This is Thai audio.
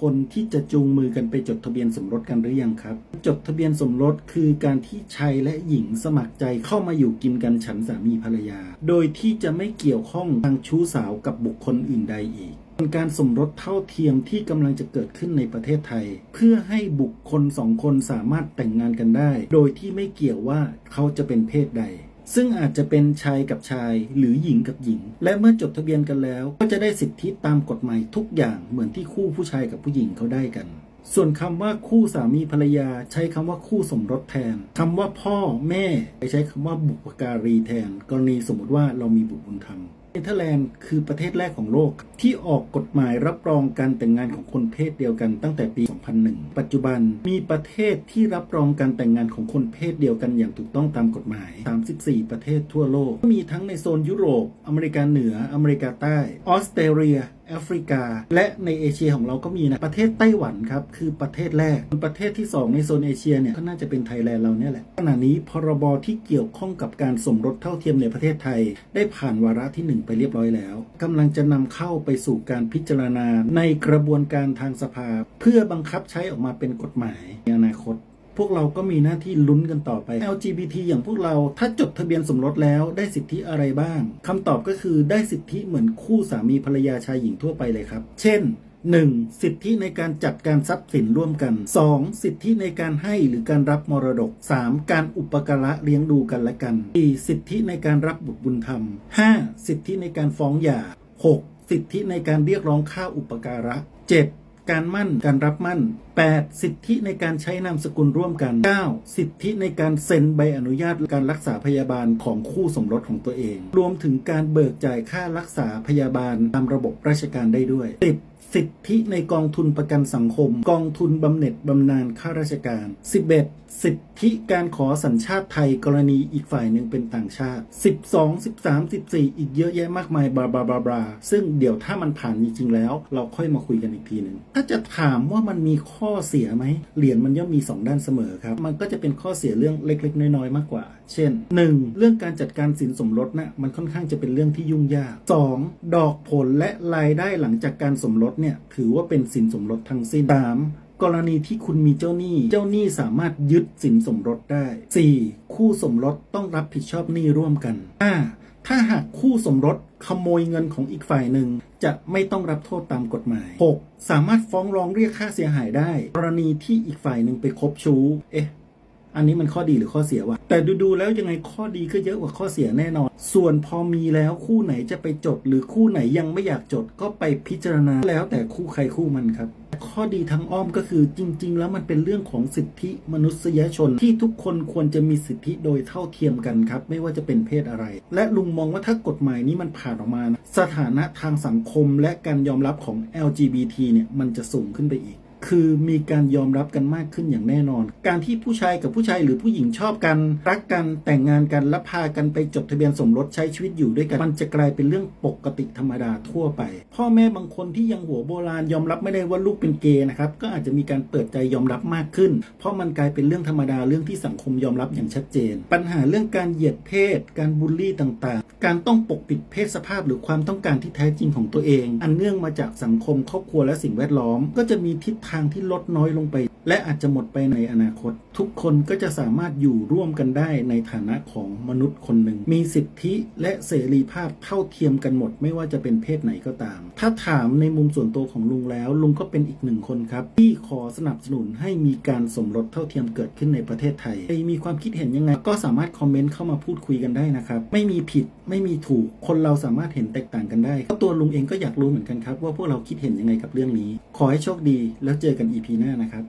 คนที่จะจูงมือกันไปจดทะเบียนสมรสกันหรือยังครับ จดทะเบียนสมรสคือการที่ชายและหญิงสมัครใจเข้ามาอยู่กินกันฉันสามีภรรยา โดยที่จะไม่เกี่ยวข้องทางชู้สาวกับบุคคลอื่นใดอีกเป็นการสมรสเท่าเทียมที่กำลังจะเกิดขึ้นในประเทศไทย เพื่อให้บุคคลสองคนสามารถแต่งงานกันได้ โดยที่ไม่เกี่ยวว่าเขาจะเป็นเพศใด ซึ่งอาจจะเป็นชายกับชายหรือหญิงกับหญิง และเมื่อจดทะเบียนกันแล้ว ก็จะได้สิทธิตามกฎหมายทุกอย่างเหมือนที่คู่ผู้ชายกับผู้หญิงเขาได้กัน ส่วนคำว่าคู่สามีภรรยาใช้คำว่าคู่สมรสแทนคำว่าพ่อแม่ไปใช้คำว่าบุปการีแทน กรณีสมมติว่าเรามีบุตรบุญธรรมเนเธอร์แลนด์คือประเทศแรกของโลก ที่ออกกฎหมายรับรองการแต่งงานของคนเพศเดียวกันตั้งแต่ปี 2001 ปัจจุบันมีประเทศที่รับรองการแต่งงานของคนเพศเดียวกันอย่างถูกต้องตามกฎหมาย 34 ประเทศทั่วโลก มีทั้งในโซนยุโรป อเมริกาเหนือ อเมริกาใต้ ออสเตรเลีย แอฟริกา และในเอเชียของเราก็มีนะประเทศไต้หวันครับคือประเทศแรกประเทศที่ 2 ในโซนเอเชียเนี่ยก็น่าจะเป็นไทยแลนด์เราเนี่ยแหละขณะนี้พรบที่เกี่ยวข้องกับการสมรสเท่าเทียมในประเทศไทย ได้ผ่านวาระที่ 1 ไปเรียบร้อยแล้วกำลังจะนำเข้าไปสู่การพิจารณาในกระบวนการทางสภา เพื่อบังคับใช้ออกมาเป็นกฎหมายในอนาคต พวกเราก็มีหน้าที่ลุ้นกันต่อไป LGBT อย่างพวกเราถ้าจดทะเบียนสมรสแล้วได้สิทธิอะไรบ้างคำตอบก็คือได้สิทธิเหมือนคู่สามีภรรยาชายหญิงทั่วไปเลยครับ เช่น 1. สิทธิในการจัดการทรัพย์สินร่วมกัน 2. สิทธิในการให้หรือการรับมรดก 3. การอุปการะเลี้ยงดูกันและกัน 4. สิทธิในการรับบุตรบุญธรรม 5. สิทธิในการฟ้องหย่า 6. สิทธิในการเรียกร้องค่าอุปการะ 7. การมั่นการรับมั่น 8. สิทธิในการใช้นามสกุลร่วมกัน 9. สิทธิในการเซ็นใบอนุญาตการรักษาพยาบาลของคู่สมรสของตัวเอง รวมถึงการเบิกจ่ายค่ารักษาพยาบาลตามระบบราชการได้ด้วย 10. สิทธิในกองทุนประกันสังคม กองทุนบำเหน็จบำนาญข้าราชการ 11. สิทธิการขอสัญชาติไทยกรณีอีกฝ่ายหนึ่งเป็นต่างชาติ 12 13 14 อีกเยอะแยะมากมายบลาบลาบลาบลาซึ่งเดี๋ยวถ้ามันผ่านจริงๆแล้ว เราค่อยมาคุยกันอีกทีหนึ่งถ้าจะถามว่ามันมีข้อเสียไหมเหรียญมันย่อมมี 2 ด้านเสมอครับ มันก็จะเป็นข้อเสียเรื่องเล็กๆ น้อยๆมากกว่า เช่น 1. เรื่องการจัดการสินสมรสนะมันค่อนข้างจะเป็นเรื่องที่ยุ่งยาก 2. ดอกผลและรายได้หลังจากการสมรสเนี่ยถือว่าเป็นสินสมรสทั้งสิ้น 3. กรณีที่คุณมีเจ้าหนี้ เจ้าหนี้สามารถยึดสินสมรสได้ 4. คู่สมรสต้องรับผิดชอบหนี้ร่วมกัน 5. ถ้าหากคู่สมรสขโมยเงินของอีกฝ่ายหนึ่ง จะไม่ต้องรับโทษตามกฎหมาย 6. สามารถฟ้องร้องเรียกค่าเสียหายได้ กรณีที่อีกฝ่ายหนึ่งไปคบชู้ เอ๊ะ อันนี้มันข้อดีหรือข้อเสียวะแต่ดูๆแล้วยังไงข้อดีก็เยอะกว่าข้อเสียแน่นอน ส่วนพอมีแล้วคู่ไหนจะไปจด หรือคู่ไหนยังไม่อยากจดก็ไปพิจารณาแล้วแต่คู่ใครคู่มันครับข้อดีทางอ้อมก็คือจริง ๆ แล้วมันเป็นเรื่องของสิทธิมนุษยชนที่ทุกคนควรจะมีสิทธิโดยเท่าเทียมกันครับ ไม่ว่าจะเป็นเพศอะไร และลุงมองว่าถ้ากฎหมายนี้มันผ่านออกมานะสถานะทางสังคมและการยอมรับของ LGBT เนี่ยมันจะสูงขึ้นไปอีก คือมีการยอมรับกันมากขึ้นอย่างแน่นอน การที่ผู้ชายกับผู้ชายหรือผู้หญิงชอบกัน รักกันแต่งงานกันและพากันไปจดทะเบียนสมรสใช้ชีวิตอยู่ด้วยกันมันจะกลายเป็นเรื่องปกติธรรมดาทั่วไป พ่อแม่บางคนที่ยังหัวโบราณยอมรับไม่ได้ว่าลูกเป็นเกย์นะครับก็อาจจะมีการเปิดใจยอมรับมากขึ้น เพราะมันกลายเป็นเรื่องธรรมดาเรื่องที่สังคมยอมรับอย่างชัดเจน ปัญหาเรื่องการเหยียดเพศ การบูลลี่ต่างๆ การต้องปกปิดเพศสภาพหรือความต้องการที่แท้จริงของตัวเอง อันเนื่องมาจากสังคมครอบครัวและสิ่งแวดล้อมก็จะมีทิศทางที่ลดน้อยลงไป และอาจจะหมดไปในอนาคต ทุกคนก็จะสามารถอยู่ร่วมกันได้ในฐานะของมนุษย์คนหนึ่ง มีสิทธิและเสรีภาพเท่าเทียมกันหมด ไม่ว่าจะเป็นเพศไหนก็ตาม ถ้าถามในมุมส่วนตัวของลุงแล้ว ลุงก็เป็นอีกหนึ่งคนครับ ที่ขอสนับสนุนให้มีการสมรสเท่าเทียมเกิดขึ้นในประเทศไทยใครมีความคิดเห็นยังไง ก็สามารถคอมเมนต์เข้ามาพูดคุยกันได้นะครับไม่มีผิดไม่มีถูกคนเราสามารถเห็นแตกต่างกันได้เพราะตัวลุงเองก็อยากรู้เหมือนกันครับว่าพวกเราคิดเห็นยังไงกับเรื่องนี้ ขอให้โชคดีแล้วเจอกัน EP หน้านะครับ